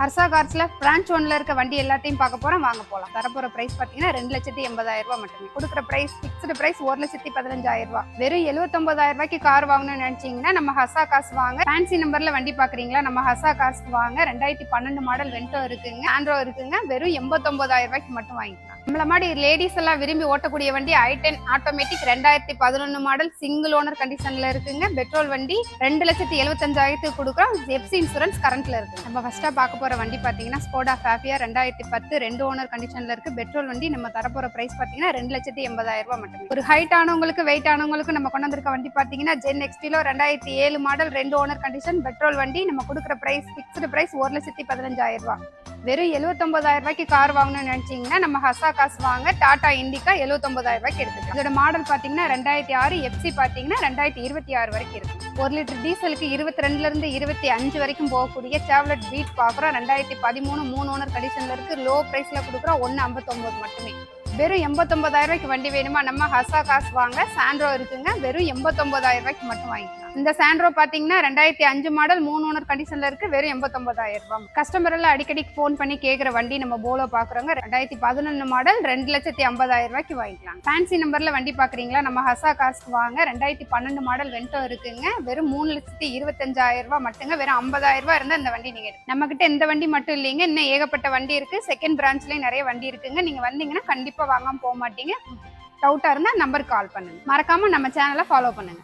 Harsha கார்ஸ்ல branch ஒன்ல இருக்க வண்டி எல்லாத்தையும் பார்க்க போறோம். வாங்க போலாம். தரப்போற பிரைஸ் பாத்தீங்கன்னா ரெண்டு லட்சத்தி எண்பதாயிரம் ரூபாய் மட்டுமே. கொடுக்குற பிரைஸ் பிக்ஸ்டு பிரைஸ் ஒரு லட்சத்தி பதினஞ்சாயிரம் ரூபாய். வெறும் எழுபத்தொன்பதாயிரம் ரூபாய்க்கு கார் வாங்கணும்னு நினைச்சீங்கன்னா நம்ம ஹசா காசு வாங்க. ஃபேன்சி நம்பர்ல வண்டி பாக்குறீங்களா நம்ம ஹசா காஸ்க்கு வாங்க. ரெண்டாயிரத்தி பன்னெண்டு மாடல் வென்டோ இருக்குங்க. ஆண்ட்ரோ இருக்குங்க. வெறும் எண்பத்தொன்பதாயிரம் ரூபாய்க்கு மட்டும் வாங்கிக்கலாம். நம்மள மாதிரி லேடிஸ் எல்லாம் விரும்பி ஓட்டக்கூடிய வண்டி ஐ டென் ஆட்டோமேட்டிக் ரெண்டாயிரத்தி பதினொன்று மாடல் சிங்கிள் ஓனர் கண்டிஷன்ல இருக்குங்க. பெட்ரோல் வண்டி ரெண்டு லட்சத்தி எழுபத்தஞ்சாயிரத்துக்கு கொடுக்குறோம். எஃப்சி இன்சூரன்ஸ் கரண்ட்ல இருக்கு. நம்ம ஃபர்ஸ்டா பார்க்க போற வண்டி பாத்தீங்கன்னா ஸ்கோடா ஃபேபியா ரெண்டாயிரத்தி பத்து ரெண்டு ஓனர் கண்டிஷன்ல இருக்கு. பெட்ரோல் வண்டி நம்ம தரப்போற பிரைஸ் பாத்தீங்கன்னா ரெண்டு லட்சத்தி எண்பதாயிரம் ரூபாய் மட்டும். ஒரு ஹைட் ஆனவங்களுக்கு வெயிட் ஆனவங்களுக்கு நம்ம கொண்டு வந்திருக்க வண்டி பாத்தீங்கன்னா ஜென் எக்ஸ்டிலோ ரெண்டாயிரத்தி ஏழு மாடல் ரெண்டு ஓனர் கண்டிஷன் பெட்ரோல் வண்டி நம்ம கொடுக்குற பிரைஸ் பிக்ஸ்டு பிரைஸ் ஒரு லட்சத்தி பதினஞ்சாயிரம் ரூபாய். வெறும் எழுபத்தொன்பதாயிரம் ரூபாய்க்கு கார் வாங்கணும்னு நினைச்சீங்கன்னா நம்ம ஹசா காசு வாங்க டாடா இண்டிகா எழுபத்தொன்பதாயிரம் ரூபாய்க்கு எடுத்துக்கலாம். அதோட மாடல் பார்த்தீங்கன்னா ரெண்டாயிரத்தி ஆறு எஃப்சி பார்த்தீங்கன்னா ரெண்டாயிரத்தி இருபத்தி ஆறு வரைக்கும் இருக்கு ஒரு லிட்டர் டீசலுக்கு இருபத்தி ரெண்டுல இருந்து இருபத்தி அஞ்சு வரைக்கும் போகக்கூடிய சேவலட் பீட் பார்க்குறோம் ரெண்டாயிரத்தி பதிமூணு மூணு ஓனர் கண்டிஷன்ல இருக்கு. லோ ப்ரைஸில் கொடுக்குறோம் ஒன்று ஐம்பத்தொம்போது மட்டுமே. வெறும் எண்பத்தொன்பதாயிரம் ரூபாய்க்கு வண்டி வேணுமா? நம்ம ஹசா காசு வாங்க. சாண்ட்ரோ இருக்குங்க. வெறும் எண்பத்தொன்பதாயிரம் ரூபாய்க்கு மட்டும் வாங்கிக்கலாம். இந்த சாண்ட்ரோ பாத்தீங்கன்னா ரெண்டாயிரத்தி அஞ்சு மாடல் மூணு ஓனர் கண்டிஷன்ல இருக்கு. வெறும் எண்பத்தொன்பதாயிரம் ரூபாய். கஸ்டமர் எல்லாம் அடிக்கடி ஃபோன் பண்ணி கேக்குற வண்டி நம்ம போலோ பாக்குறோங்க. ரெண்டாயிரத்தி பதினொன்று மாடல் ரெண்டு லட்சத்தி ஐம்பதாயிரம் ரூபாய்க்கு வாங்கிக்கலாம். ஃபேன்சி நம்பர்ல வண்டி பாக்குறீங்களா? நம்ம ஹசா காசுக்கு வாங்க. ரெண்டாயிரத்தி பன்னெண்டு மாடல் வென்டோ இருக்குங்க. வெறும் மூணு லட்சத்தி இருபத்தஞ்சாயிரம் ரூபாய் மட்டுங்க. வெறும் ஐம்பதாயிரம் ரூபாய் இருந்தா இந்த வண்டி நீங்க நம்ம கிட்ட இந்த வண்டி மட்டும் இல்லைங்க. இன்னும் ஏகப்பட்ட வண்டி இருக்கு. செகண்ட் பிரான்ச்லயும் நிறைய வண்டி இருக்குங்க. நீங்க வந்தீங்கன்னா கண்டிப்பா வாங்காமல் போக மாட்டீங்க. டவுட்டாக இருந்தால் நம்பருக்கு கால் பண்ணுங்க. மறக்காமல் நம்ம சேனலை ஃபாலோ பண்ணுங்க.